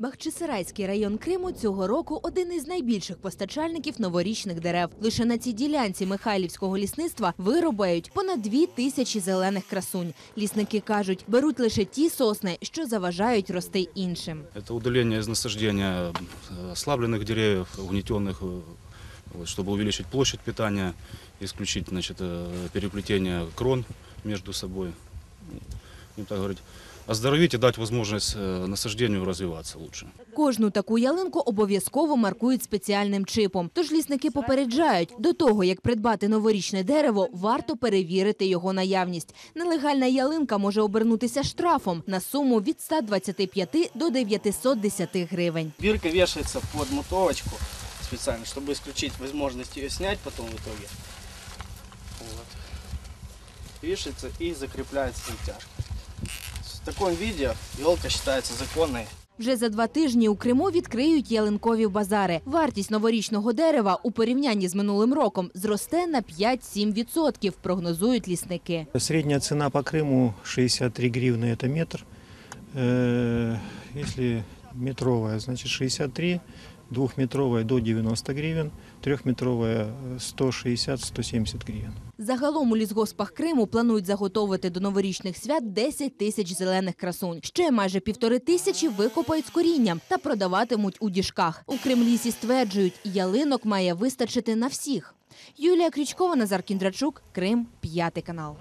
Бахчисарайський район Криму цього року один із найбільших постачальників новорічних дерев. Лише на цій ділянці Михайлівського лісництва вирубають понад дві тисячі зелених красунь. Лісники кажуть, беруть лише ті сосни, що заважають рости іншим. Это удаление из насаждения э, ослабленных деревьев, угнетенных, э, вот, чтобы увеличить площадь питания, исключить значит, э, переплетение крон между собой. Будем так говорить, оздоровить и дать возможность э, насаждению развиваться лучше. Кожну таку ялинку обов'язково маркують спеціальним чипом. Тож лісники попереджають, до того як придбати новорічне дерево, варто перевірити його наявність. Нелегальна ялинка може обернутися штрафом на суму від 125 до 910 гривень. Бирка вешается под мотовочку специально, чтобы исключить возможность ее снять потом в итоге. Вот. Вешается и закрепляется затяжка. В таком виде елка считается законной. Вже за два тижні у Криму відкриють ялинкові базари. Вартість новорічного дерева у порівнянні з минулим роком зросте на 5-7%, прогнозують лісники. Средняя цена по Крыму 63 гривны это метр. Э, Если метровая, значит 63, двухметровая до 90 гривен, трехметровая э, 160-170 гривен. Загалом у лісгоспах Криму планують заготовити до новорічних свят 10 тисяч зелених красунь. Ще майже півтори тисячі викопають з корінням та продаватимуть у діжках. У Кремлісі стверджують, ялинок має вистачити на всіх. Юлія Крючкова, Назар Кіндрачук, Крим, п'ятий канал.